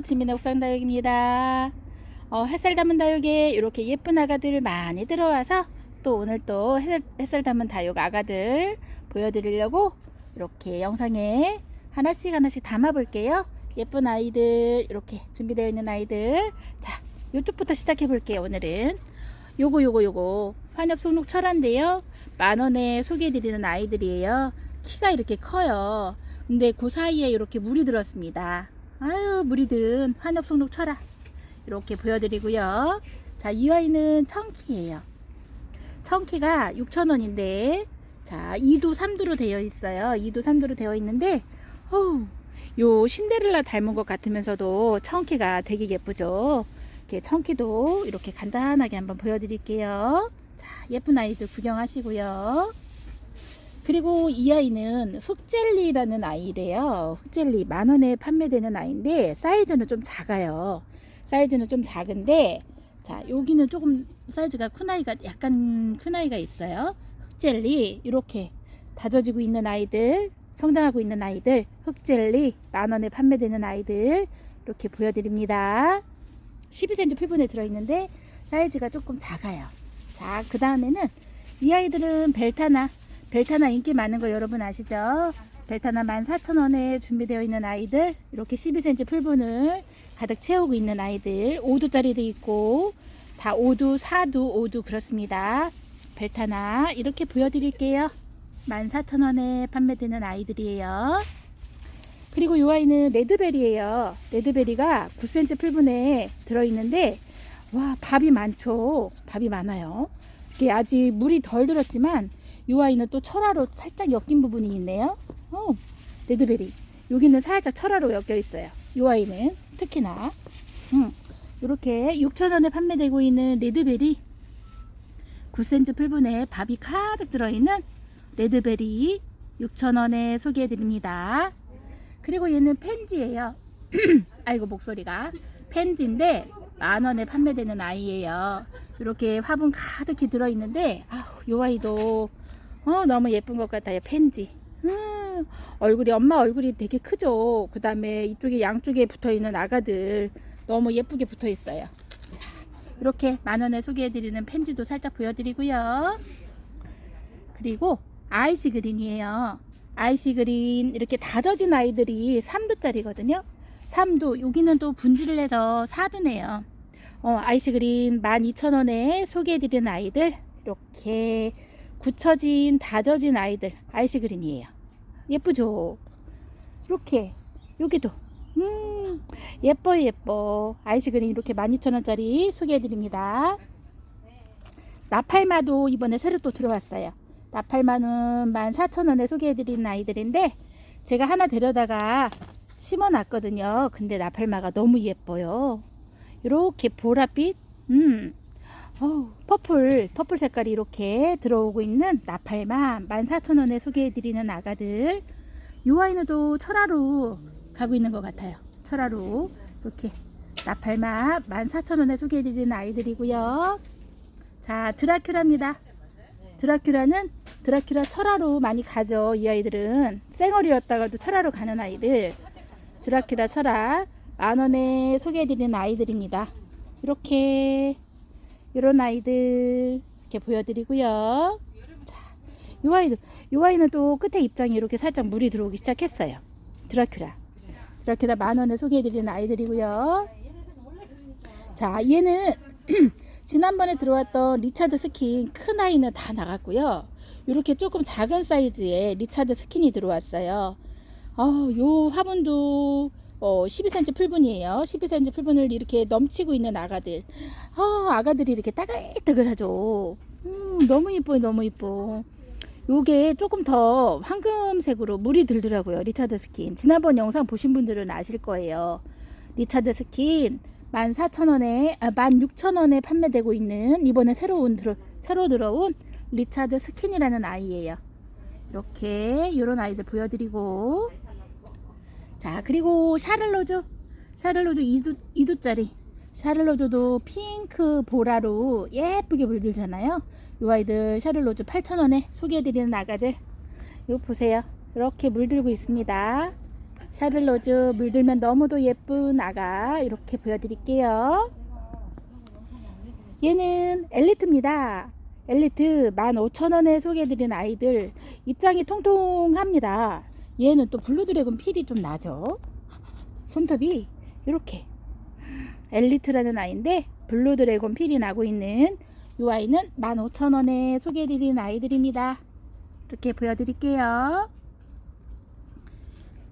지민의 옥상다육입니다. 어, 햇살 담은 다육에 이렇게 예쁜 아가들 많이 들어와서 또 오늘 또 햇- 햇살 담은 다육 아가들 보여드리려고 이렇게 영상에 하나씩 하나씩 담아 볼게요. 예쁜 아이들 이렇게 준비되어 있는 아이들 자 이쪽부터 시작해 볼게요. 오늘은 요거 요거 요거 환엽 속록 철화인데요. 만 원에 소개해 드리는 아이들이에요. 키가 이렇게 커요. 근데 그 사이에 이렇게 물이 들었습니다. 아유 물이 든 환엽 속록 철화 이렇게 보여드리고요. 자, 이 아이는 청키예요. 청키가 6,000원인데 자, 2두 3두로 되어 있어요. 2두 3두로 되어 있는데 어우, 요 신데렐라 닮은 것 같으면서도 청키가 되게 예쁘죠. 이렇게 청키도 이렇게 간단하게 한번 보여드릴게요. 자, 예쁜 아이들 구경하시고요. 그리고 이 아이는 흑젤리라는 아이래요. 흑젤리 만 원에 판매되는 아이인데 사이즈는 좀 작아요. 사이즈는 좀 작은데 자 여기는 조금 사이즈가 큰 아이가 약간 큰 아이가 있어요. 흑젤리 이렇게 다져지고 있는 아이들 성장하고 있는 아이들 흑젤리 만 원에 판매되는 아이들 이렇게 보여드립니다. 12cm 풀분에 들어있는데 사이즈가 조금 작아요. 자 그 다음에는 이 아이들은 벨타나 벨타나 인기 많은 거 여러분 아시죠? 벨타나 14,000원에 준비되어 있는 아이들 이렇게 12cm 풀분을 가득 채우고 있는 아이들 5두짜리도 있고 다 5두, 4두, 5두 그렇습니다. 벨타나 이렇게 보여드릴게요. 14,000원에 판매되는 아이들이에요. 그리고 이 아이는 레드베리예요. 레드베리가 9cm 풀분에 들어있는데 와 밥이 많죠. 밥이 많아요. 이게 아직 물이 덜 들었지만 이 아이는 또 철화로 살짝 엮인 부분이 있네요. 어, 레드베리. 여기는 살짝 철화로 엮여 있어요. 이 아이는 특히나 음, 이렇게 6,000원에 판매되고 있는 레드베리 9cm 풀분에 밥이 가득 들어있는 레드베리 6,000원에 소개해드립니다. 그리고 얘는 펜지예요. 아이고 목소리가 펜지인데 만 원에 판매되는 아이예요. 이렇게 화분 가득히 들어있는데 아우 요 아이도 어, 너무 예쁜 것 같아요. 펜지. 음, 얼굴이 엄마 얼굴이 되게 크죠. 그 다음에 이쪽에 양쪽에 붙어 있는 아가들 너무 예쁘게 붙어 있어요. 자, 이렇게 만 원에 소개해드리는 펜지도 살짝 보여드리고요. 그리고 아이시 그린이에요. 아이시 그린 이렇게 다져진 아이들이 3두짜리거든요. 3두 여기는 또 분질을 해서 4두네요. 어, 아이시 그린 12,000원에 소개해드리는 아이들 이렇게 굳혀진 다져진 아이들 아이시 그린이에요. 예쁘죠? 이렇게 여기도 음 예뻐 예뻐 아이시 그린 이렇게 12,000원짜리 소개해 드립니다. 나팔마도 이번에 새로 또 들어왔어요. 나팔마는 14,000원에 소개해 드리는 아이들인데 제가 하나 데려다가 심어 놨거든요. 근데 나팔마가 너무 예뻐요. 이렇게 보랏빛 음 어우, 퍼플, 퍼플 색깔이 이렇게 들어오고 있는 나팔마 14,000원에 소개해드리는 아가들. 요 아이는 또 철화로 가고 있는 것 같아요. 철화로. 이렇게 나팔마 14,000원에 소개해드리는 아이들이고요. 자, 드라큘라입니다. 드라큘라는 드라큘라 철화로 많이 가죠. 이 아이들은 쌩얼이었다가도 철화로 가는 아이들. 드라큘라 철화 만원에 소개해드리는 아이들입니다. 이렇게 이런 아이들 이렇게 보여드리고요. 자, 이 아이도 이 아이는 또 끝에 입장이 이렇게 살짝 물이 들어오기 시작했어요. 드라큘라. 드라큘라 만 원에 소개해드리는 아이들이고요. 자, 얘는 지난번에 들어왔던 리차드 스킨 큰 아이는 다 나갔고요. 이렇게 조금 작은 사이즈의 리차드 스킨이 들어왔어요. 어, 요 화분도 어, 12cm 풀분이에요. 12cm 풀분을 이렇게 넘치고 있는 아가들. 아, 아가들이 이렇게 따글따글하죠. 음, 너무 이뻐요, 너무 이뻐. 요게 조금 더 황금색으로 물이 들더라고요. 리차드 스킨. 지난번 영상 보신 분들은 아실 거예요. 리차드 스킨 14,000원에, 아, 16,000원에 판매되고 있는 이번에 새로운, 들어, 새로 들어온 리차드 스킨이라는 아이예요. 이렇게, 요런 아이들 보여드리고. 자, 그리고 샤를로즈. 샤를로즈 2두, 2두짜리. 샤를로즈도 핑크 보라로 예쁘게 물들잖아요. 요 아이들 샤를로즈 8,000원에 소개해드리는 아가들. 이거 보세요. 이렇게 물들고 있습니다. 샤를로즈 물들면 너무도 예쁜 아가 이렇게 보여드릴게요. 얘는 엘리트입니다. 엘리트 15,000원에 소개해드린 아이들 입장이 통통합니다. 얘는 또 블루 드래곤 필이 좀 나죠. 손톱이 이렇게 엘리트라는 아이인데 블루 드래곤 필이 나고 있는 이 아이는 15,000원에 소개해드린 아이들입니다. 이렇게 보여드릴게요.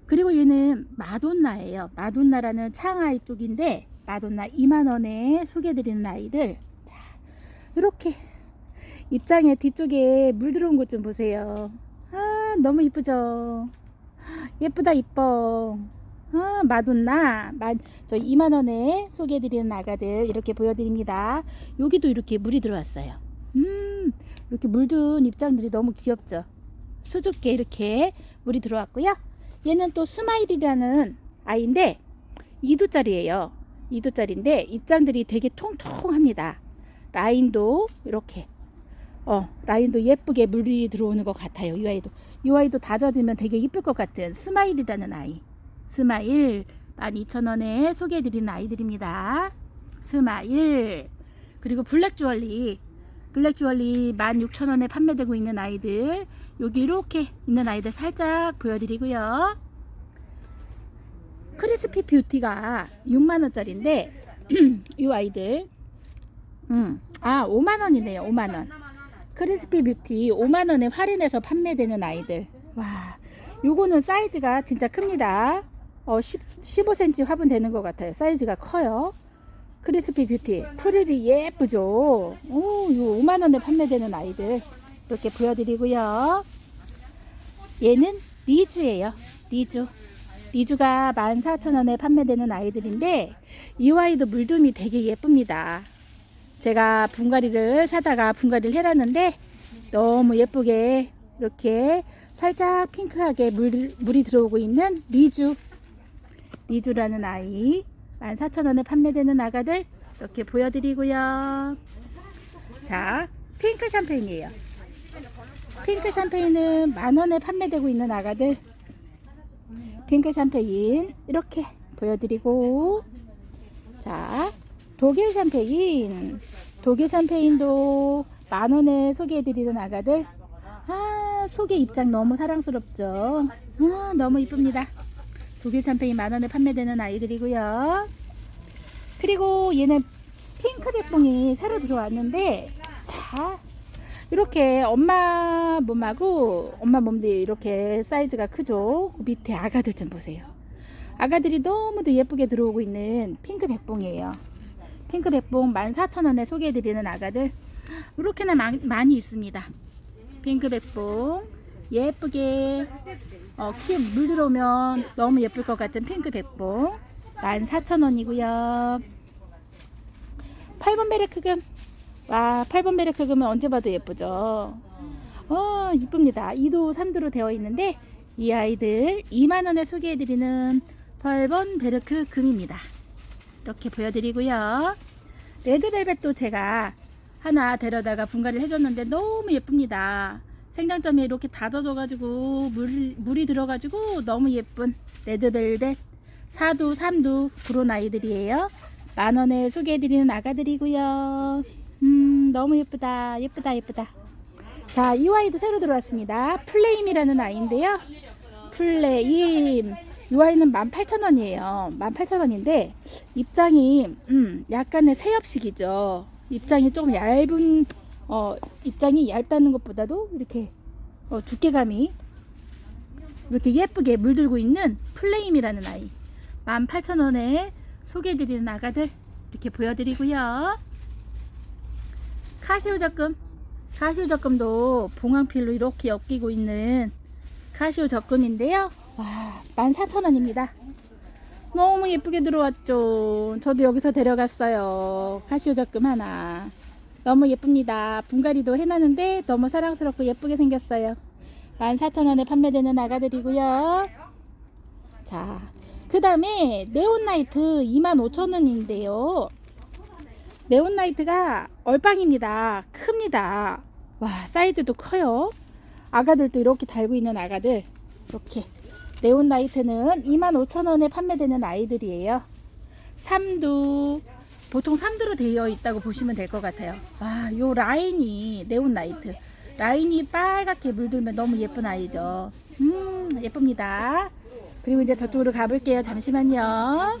그리고 얘는 마돈나예요. 마돈나라는 창아이 쪽인데 마돈나 2만원에 소개해드리는 아이들 자, 이렇게 입장에 뒤쪽에 물 들어온 것 좀 보세요. 아 너무 이쁘죠? 예쁘다 이뻐. 아, 마돈나 만, 저 2만원에 소개해드리는 아가들 이렇게 보여드립니다. 여기도 이렇게 물이 들어왔어요. 음 이렇게 물든 입장들이 너무 귀엽죠. 수줍게 이렇게 물이 들어왔고요. 얘는 또 스마일이라는 아이인데 2두짜리예요. 2두짜리인데 입장들이 되게 통통합니다. 라인도 이렇게 어 라인도 예쁘게 물이 들어오는 것 같아요. 이 아이도 이 아이도 다져지면 되게 이쁠 것 같은 스마일이라는 아이. 스마일 12,000원에 소개해드리는 아이들입니다. 스마일 그리고 블랙 주얼리 블랙 주얼리 16,000원에 판매되고 있는 아이들 여기 이렇게 있는 아이들 살짝 보여드리고요. 크리스피 뷰티가 6만원짜리인데 이 아이들 음, 아 5만원이네요 5만원 크리스피 뷰티 5만원에 할인해서 판매되는 아이들. 와 요거는 사이즈가 진짜 큽니다. 어, 10, 15cm 화분 되는 것 같아요. 사이즈가 커요. 크리스피 뷰티 프릴이 예쁘죠? 오, 요 5만원에 판매되는 아이들 이렇게 보여드리고요. 얘는 리주예요. 리주 리주가 14,000원에 판매되는 아이들인데 이 아이도 물듬이 되게 예쁩니다 제가 분갈이를 사다가 분갈이를 해놨는데 너무 예쁘게 이렇게 살짝 핑크하게 물, 물이 들어오고 있는 리주. 리주라는 아이. 14,000원에 판매되는 아가들 이렇게 보여드리고요. 자 핑크 샴페인이에요. 핑크 샴페인은 만원에 판매되고 있는 아가들. 핑크 샴페인 이렇게 보여드리고. 자 독일 샴페인. 독일 샴페인도 만원에 소개해드리는 아가들. 아 속의 입장 너무 사랑스럽죠? 아 너무 이쁩니다. 독일 샴페인 만원에 판매되는 아이들이고요. 그리고 얘는 핑크 백봉이 새로 들어왔는데 자 이렇게 엄마 몸하고 엄마 몸도 이렇게 사이즈가 크죠? 그 밑에 아가들 좀 보세요. 아가들이 너무도 예쁘게 들어오고 있는 핑크 백봉이에요 핑크 백봉 14,000원에 소개해드리는 아가들 이렇게나 마, 많이 있습니다. 핑크 백봉 예쁘게 어, 키물 들어오면 너무 예쁠 것 같은 핑크 백봉 14,000원이고요. 8번 베르크금. 와 8번 베르크금은 언제 봐도 예쁘죠? 어 이쁩니다. 2도 3도로 되어 있는데 이 아이들 2만원에 소개해드리는 8번 베르크 금입니다 이렇게 보여드리고요. 레드벨벳도 제가 하나 데려다가 분갈이를 해줬는데 너무 예쁩니다. 생장점이 이렇게 다져져가지고 물, 물이 들어가지고 너무 예쁜 레드벨벳 4도 3도 그런 아이들이에요. 만원에 소개해드리는 아가들이고요. 음 너무 예쁘다. 예쁘다 예쁘다. 자 이 아이도 새로 들어왔습니다. 플레임이라는 아이인데요. 플레임 이 아이는 18,000원이에요. 18,000원인데 입장이 음 약간의 새엽식이죠. 입장이 조금 얇은 어 입장이 얇다는 것보다도 이렇게 어, 두께감이 이렇게 예쁘게 물들고 있는 플레임이라는 아이. 18,000원에 소개해드리는 아가들 이렇게 보여드리고요. 카시오 적금. 카시오 적금도 봉황필로 이렇게 엮이고 있는 카시오 적금인데요 와 14,000원입니다 너무 예쁘게 들어왔죠 저도 여기서 데려갔어요 카시오 적금 하나 너무 예쁩니다 분갈이도 해놨는데 너무 사랑스럽고 예쁘게 생겼어요 14,000원에 판매되는 아가들이고요 자, 그 다음에 네온나이트 25,000원인데요. 네온나이트가 얼빵입니다. 큽니다. 와, 사이즈도 커요. 아가들도 이렇게 달고 있는 아가들. 이렇게 네온라이트는 25,000원에 판매되는 아이들이에요. 삼두 보통 삼두로 되어 있다고 보시면 될 것 같아요. 와, 요 라인이 네온라이트 라인이 빨갛게 물들면 너무 예쁜 아이죠. 음, 예쁩니다. 그리고 이제 저쪽으로 가볼게요. 잠시만요.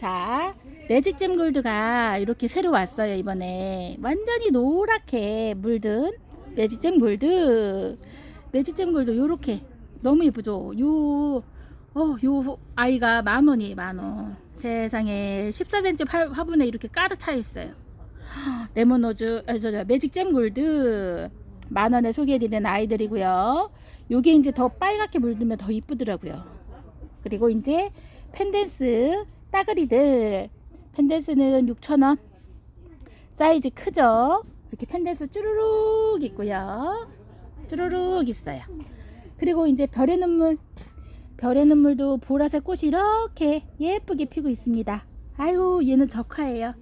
자, 매직 잼 골드가 이렇게 새로 왔어요, 이번에. 완전히 노랗게 물든 매직 잼 골드. 매직 잼 골드 요렇게 너무 예쁘죠? 요, 어, 요 아이가 만 원이에요, 만 원. 세상에 14cm 화- 화분에 이렇게 가득 차 있어요. 레몬노즈, 아, 저, 저, 매직 잼 골드 만 원에 소개해드리는 아이들이고요. 요게 이제 더 빨갛게 물들면 더 이쁘더라고요. 그리고 이제 펜댄스 따그리들 펜댄스는 6,000원 사이즈 크죠? 이렇게 펜댄스 쭈루룩 있고요. 쭈루룩 있어요. 그리고 이제 별의 눈물 별의 눈물도 보라색 꽃이 이렇게 예쁘게 피고 있습니다. 아유 얘는 적화예요.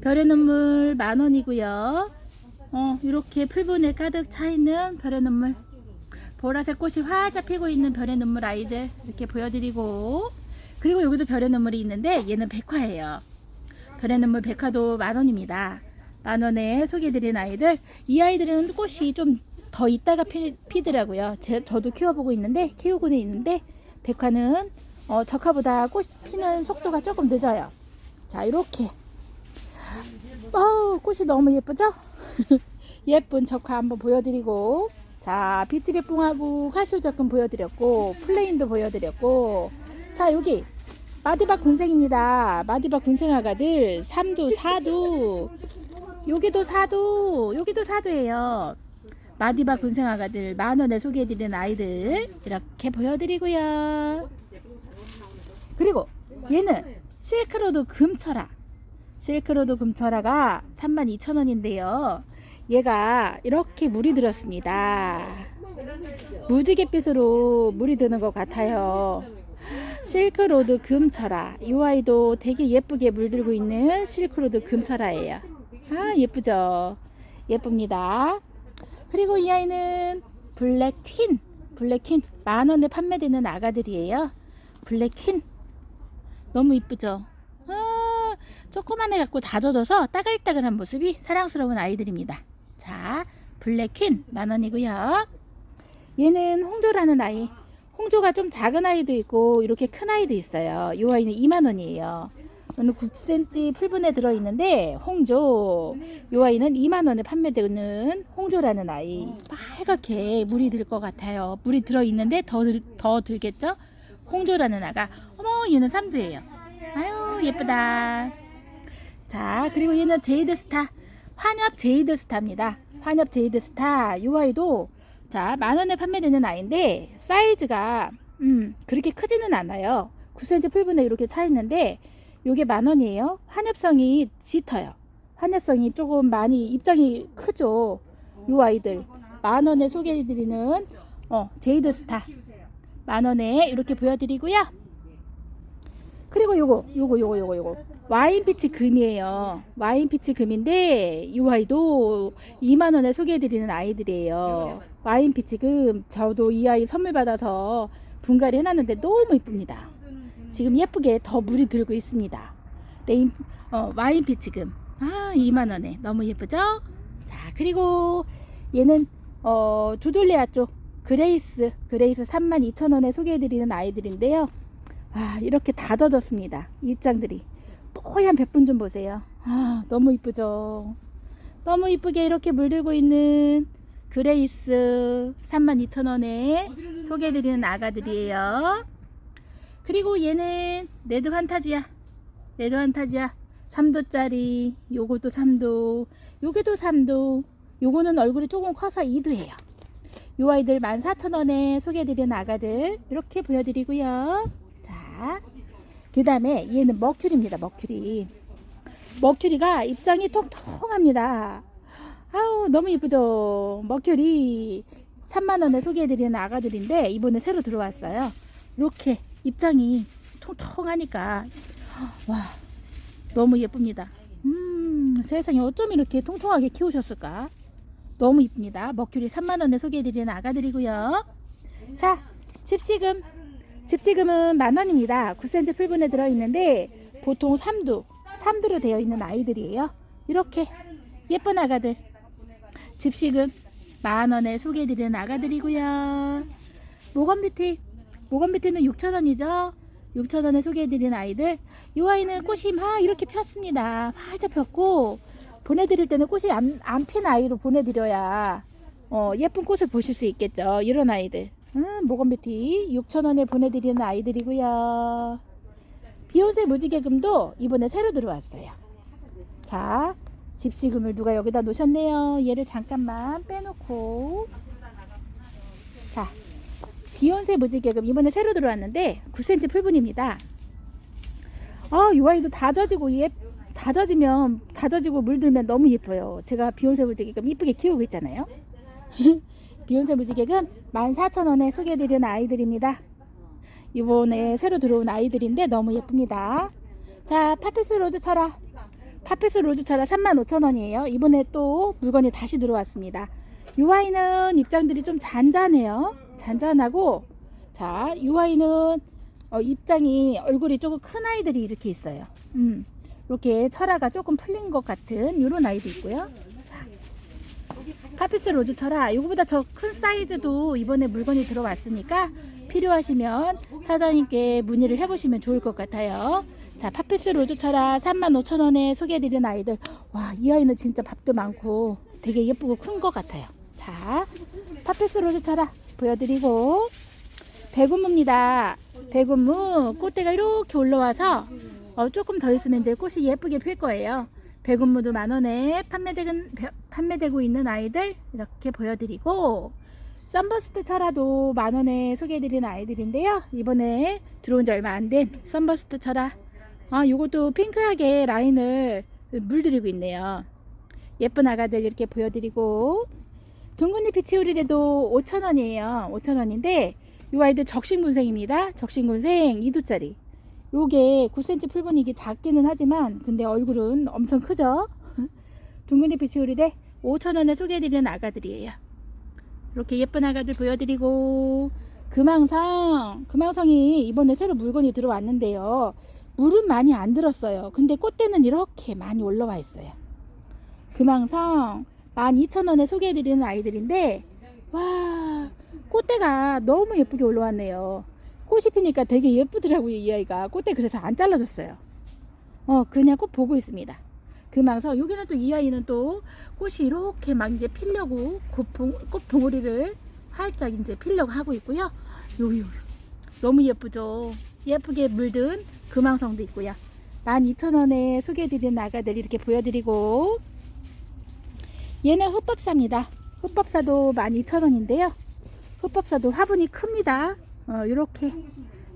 별의 눈물 만 원이고요. 어 이렇게 풀분에 가득 차 있는 별의 눈물 보라색 꽃이 활짝 피고 있는 별의 눈물 아이들 이렇게 보여드리고 그리고 여기도 별의 눈물이 있는데 얘는 백화예요. 별의 눈물 백화도 만 원입니다. 만 원에 소개해드린 아이들 이 아이들은 꽃이 좀 더 있다가 피, 피더라고요. 제, 저도 키워보고 있는데 키우고는 있는데 백화는 어, 적화보다 꽃 피는 속도가 조금 늦어요. 자 이렇게 어, 꽃이 너무 예쁘죠? 예쁜 적화 한번 보여드리고 자 비치백봉하고 카시오적금 보여드렸고 플레임도 보여드렸고 자 여기 마디바 군생입니다 마디바 군생 아가들 3두 4두 여기도 4두 여기도 4두예요 마디바 군생아가들 만원에 소개해드리는 아이들 이렇게 보여드리고요 그리고 얘는 실크로드 금철아 실크로드 금철아가 32,000원인데요 얘가 이렇게 물이 들었습니다. 무지갯빛으로 물이 드는 것 같아요. 실크로드 금철아. 이 아이도 되게 예쁘게 물들고 있는 실크로드 금철아예요. 아, 예쁘죠? 예쁩니다. 그리고 이 아이는 블랙퀸. 블랙퀸. 만 원에 판매되는 아가들이에요. 블랙퀸. 너무 이쁘죠? 아, 조그만 애 갖고 다져져서 따글따글한 모습이 사랑스러운 아이들입니다. 자, 블랙퀸 만 원이고요. 얘는 홍조라는 아이. 홍조가 좀 작은 아이도 있고 이렇게 큰 아이도 있어요. 이 아이는 2만 원이에요. 오늘 9cm 풀분에 들어 있는데 홍조. 이 아이는 2만 원에 판매되는 홍조라는 아이. 빨갛게 물이 들 것 같아요. 물이 들어 있는데 더, 들, 더 들겠죠? 홍조라는 아가. 어머, 얘는 삼두예요. 아유, 예쁘다. 자, 그리고 얘는 제이드 스타. 환엽 제이드 스타입니다. 환엽 제이드 스타. 이 아이도 자, 만 원에 판매되는 아이인데 사이즈가 음, 그렇게 크지는 않아요. 9cm 풀분에 이렇게 차 있는데 요게 만 원이에요. 환엽성이 짙어요. 환엽성이 조금 많이 입장이 크죠. 요 아이들 만 원에 소개해 드리는 어, 제이드 스타. 만 원에 이렇게 보여 드리고요. 그리고 요거 요거 요거 요거 요거 와인 피치 금이에요. 와인 피치 금인데 이 아이도 2만 원에 소개해 드리는 아이들이에요. 와인 피치 금 저도 이 아이 선물 받아서 분갈이 해놨는데 너무 이쁩니다. 지금 예쁘게 더 물이 들고 있습니다. 레인 어, 와인 피치 금. 아 2만 원에 너무 예쁘죠? 자 그리고 얘는 어, 두돌레아 쪽 그레이스 그레이스 32,000원에 소개해 드리는 아이들인데요. 아, 이렇게 다 젖었습니다. 이 입장들이. 뽀얀 백분 좀 보세요. 아, 너무 이쁘죠? 너무 이쁘게 이렇게 물들고 있는 그레이스 32,000원에 소개해드리는 아가들이에요. 그리고 얘는 레드 환타지야. 레드 환타지야. 3도짜리. 요것도 3도. 요게도 3도. 요거는 얼굴이 조금 커서 2도예요. 요 아이들 14,000원에 소개해드리는 아가들 이렇게 보여드리고요. 자, 그 다음에 얘는 머큐리입니다. 머큐리. 머큐리가 입장이 통통합니다. 아우 너무 예쁘죠. 머큐리 3만원에 소개해드리는 아가들인데 이번에 새로 들어왔어요. 이렇게 입장이 통통하니까 와 너무 예쁩니다. 음 세상에 어쩜 이렇게 통통하게 키우셨을까? 너무 이쁩니다. 머큐리 3만원에 소개해드리는 아가들이고요. 자 집시금. 집시금은 만 원입니다. 9cm 풀분에 들어있는데 보통 3두, 3두로 되어 있는 아이들이에요. 이렇게 예쁜 아가들. 집시금 만 원에 소개해드리는 아가들이고요. 모건뷰티. 모건뷰티는 6천 원이죠. 6천 원에 소개해드리는 아이들. 이 아이는 꽃이 막 이렇게 폈습니다. 활짝 폈고 보내드릴 때는 꽃이 안, 안 핀 아이로 보내드려야 어, 예쁜 꽃을 보실 수 있겠죠. 이런 아이들. 음, 모건뷰티 6,000원에 보내드리는 아이들이고요. 비욘세 무지개금도 이번에 새로 들어왔어요. 자, 집시금을 누가 여기다 놓으셨네요. 얘를 잠깐만 빼놓고. 자, 비욘세 무지개금 이번에 새로 들어왔는데 9cm 풀분입니다. 아, 이 아이도 다 젖이고 예, 다 젖으면 다 젖이고 물들면 너무 예뻐요. 제가 비욘세 무지개금 이쁘게 키우고 있잖아요. 비욘세 무지개금 14,000원에 소개해드리는 아이들입니다. 이번에 새로 들어온 아이들인데 너무 예쁩니다. 자, 파피스 로즈 철화. 파피스 로즈 철화 35,000원이에요. 이번에 또 물건이 다시 들어왔습니다. 이 아이는 입장들이 좀 잔잔해요. 잔잔하고, 자, 이 아이는 어, 입장이 얼굴이 조금 큰 아이들이 이렇게 있어요. 음, 이렇게 철화가 조금 풀린 것 같은 이런 아이도 있고요. 파피스 로즈 철화 이거보다 더큰 사이즈도 이번에 물건이 들어왔으니까 필요하시면 사장님께 문의를 해보시면 좋을 것 같아요. 자, 파피스 로즈 철화 35,000원에 소개해드린 아이들. 와, 이 아이는 진짜 밥도 많고 되게 예쁘고 큰 것 같아요. 자, 파피스 로즈 철화 보여드리고 대군무입니다. 대군무 꽃대가 이렇게 올라와서 어, 조금 더 있으면 이제 꽃이 예쁘게 필 거예요. 백운무도 만원에 판매되고, 판매되고 있는 아이들 이렇게 보여드리고 썬버스트 철화도 만원에 소개해드리는 아이들인데요 이번에 들어온 지 얼마 안 된 썬버스트 철화 아 요것도 핑크하게 라인을 물들이고 있네요 예쁜 아가들 이렇게 보여드리고 둥근잎이 치우리래도 5천원이에요. 5천원인데 이 아이들 적신군생입니다. 적신군생 2두짜리. 요게 9cm 풀분이기 작기는 하지만 근데 얼굴은 엄청 크죠? 둥근잎이 치우리대 5천원에 소개해드리는 아가들이에요. 이렇게 예쁜 아가들 보여드리고. 금왕성 금왕성이 이번에 새로 물건이 들어왔는데요. 물은 많이 안 들었어요. 근데 꽃대는 이렇게 많이 올라와 있어요. 금왕성 12,000원에 소개해드리는 아이들인데 와 꽃대가 너무 예쁘게 올라왔네요. 꽃이 피니까 되게 예쁘더라고요 이 아이가. 꽃대 그래서 안 잘라줬어요. 어 그냥 꽃 보고 있습니다. 금왕성 여기는 또 이 아이는 또 꽃이 이렇게 막 이제 피려고 꽃봉, 꽃 봉오리를 활짝 이제 피려고 하고 있고요. 요요 요 너무 예쁘죠? 예쁘게 물든 금왕성도 있고요. 12,000원에 소개해드린 아가들 이렇게 보여드리고 얘는 흑법사입니다. 흑법사도 12,000원인데요. 흑법사도 화분이 큽니다. 어, 요렇게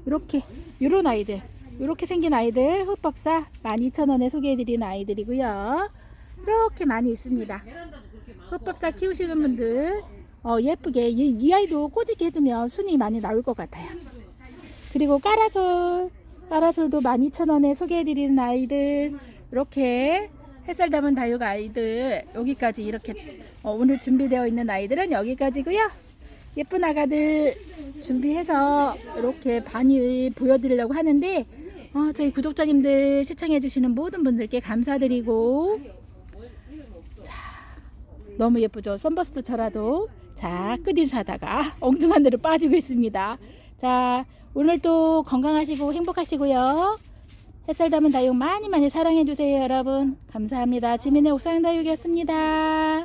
요렇게 요런 아이들 요렇게 생긴 아이들 흑법사 12,000원에 소개해드리는 아이들이고요. 이렇게 많이 있습니다. 흑법사 키우시는 분들 어, 예쁘게 이, 이 아이도 꼬집게 해주면 순이 많이 나올 것 같아요. 그리고 까라솔 까라솔도 12,000원에 소개해드리는 아이들 이렇게 햇살 담은 다육 아이들 여기까지 이렇게 어, 오늘 준비되어 있는 아이들은 여기까지고요. 예쁜 아가들 준비해서 이렇게 많이 보여드리려고 하는데 어, 저희 구독자님들 시청해주시는 모든 분들께 감사드리고 자, 너무 예쁘죠? 썬버스트 철화도 자 끝인사다가 엉뚱한 데로 빠지고 있습니다. 자 오늘도 건강하시고 행복하시고요 햇살 담은 다육 많이 많이 사랑해주세요 여러분. 감사합니다. 지민의 옥상 다육이었습니다